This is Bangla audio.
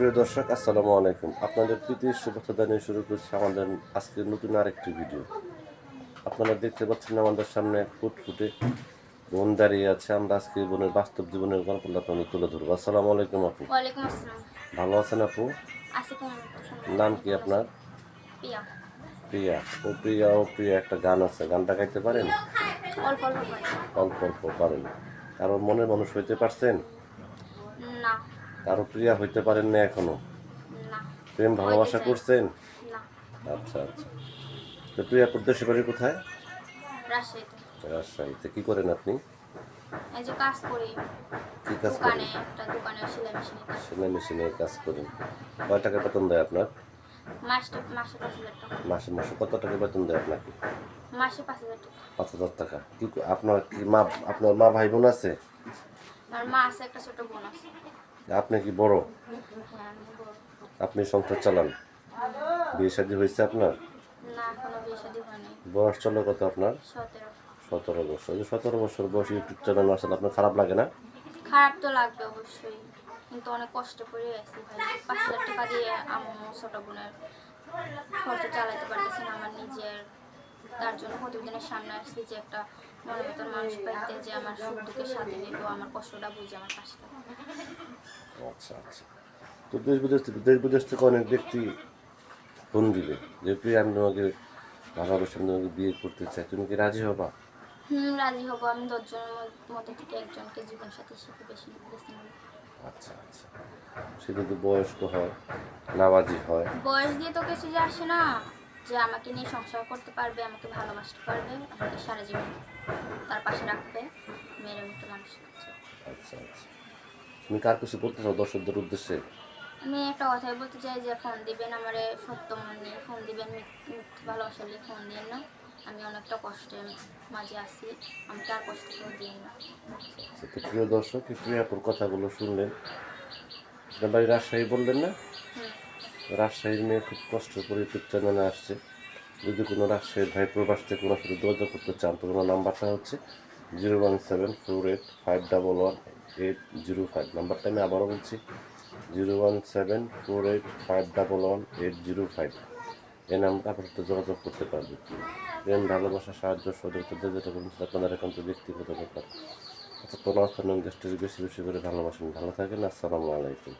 প্রিয় দর্শক আসসালামু আলাইকুম। আপনাদের প্রীতির শুভেচ্ছা জানিয়ে শুরু করছি আমাদের আজকের নতুন আরেকটি ভিডিও। আপনারা দেখতে পাচ্ছেন আমাদের সামনে এক ফুটফুটে বোন দাঁড়িয়ে আছে। আমরা আজকে বোনের বাস্তব জীবনের গল্পটা আপনাদের তুলে ধরবো। আসসালামু আলাইকুম আপু। ভালো আছেন আপু? নাম কি আপনার? প্রিয়া। ও প্রিয়া ও প্রিয়া একটা গান আছে। গানটা গাইতে পারেন? অল্প অল্প পারেন। কারও মনের মানুষ হইতে পারছেন? না। কারও প্রিয়া হইতে পারেন না এখনও? প্রেম ভালোবাসা করছেন? আচ্ছা আচ্ছা। তো প্রিয়াপুর দেশের বাড়ি কোথায়? রাজশাহীতে। রাজশাহীতে। কি করেন আপনি? কাজ করি। কি কাজ করেন? দোকানে একটা দোকানে সেলাই মেশিনে কাজ করেন। কয় টাকা বেতন দেয় আপনার? মাসে মাসে কত টাকা বেতন দেয় আপনাকে? মাসে পাঁচ হাজার টাকা। পাঁচ হাজার টাকা। কি আপনার কি মা আপনার মা ভাই বোন আছে? আর মা আছে একটা ছোট বোন আছে। আপনি কি বড়। আপনি সংসার চালান। বিয়ে শাদী হয়েছে আপনার? বয়স চলো কত আপনার? সতেরো। বছর। যে সতেরো বছর বয়স ইউটিউব চ্যানেল আসলে আপনার খারাপ লাগে না? খারাপ তো লাগবে অবশ্যই কিন্তু অনেক কষ্ট করে আছি ভাই। পাঁচ হাজার টাকা দিয়ে আম্মু ছোট বোনের খরচ চালাতে পারতেছি না আমার নিজের তার জন্য প্রতিদিনের সামনে আসছি যে একটা মনের মতন মানুষ পাইতে যে আমার সুখ দুঃখের সাথে নিব আমার কষ্টটা বুঝে আমার পাশে। আচ্ছা আচ্ছা। তো দেশ বিদেশ থেকে দেশ বিদেশ থেকে অনেক ব্যক্তি ফোন দিবে যে প্রিয় আমি তোমাকে ভালোবাসি আমি তোমাকে বিয়ে করতে চাই। তুমি কি রাজি হবা? হুম রাজি হব। আমি দশজনের মধ্যে- থেকে একজনকে জীবন সাথে শিখে বেশি নেব। আচ্ছা আচ্ছা। সে কিন্তু বয়স্ক হয় নামাজি হয়। বয়স দিয়ে তো কিছু যে আসে না। যে আমাকে নিয়ে সংসার করতে পারবে আমাকে ভালোবাসতে পারবে আমাকে সারা জীবন তার পাশে রাখবে মেয়ের একটা মানুষ আচ্ছা আচ্ছা। তুমি কার কিছু বলতে চাও দর্শকদের উদ্দেশ্যে? আমি একটা কথাই বলতে চাই যে ফোন দিবেন আমারে সত্য মন নিয়ে ফোন দিবেন মিথ- মিথ্যে ভালোবাসা নিয়ে ফোন দিন না। আমি অনেকটা কষ্টের মাঝে আছি আমাকে আর কষ্ট করে দিন না। আচ্ছা, প্রিয় দর্শক প্রিয়াপুর কথাগুলো শুনলেন। বাড়ি রাজশাহী বললেন না? রাজশাহীর মেয়ে খুব কষ্ট করে ইউটিউব চ্যানেলে আসছে। যদি কোনো রাজশাহীর ভাই প্রবাস থেকে ওনার সাথে যোগাযোগ করতে চান, তো ওনার নাম্বারটা হচ্ছে zero one seven four eight five double one eight zero five. নাম্বারটা আমি আবারও বলছি, zero one seven four eight five double one eight zero five. এই নাম্বারটা আপনার সাথে যোগাযোগ করতে পারবে প্রেম ভালোবাসা, সাহায্য যে যেটা করুন সেটা আপনাদের একান্ত ব্যক্তিগত ব্যাপার। আচ্ছা তোমার দেশটির বেশি বেশি করে ভালোবাসেন। ভালো থাকেন, আসসালামু আলাইকুম।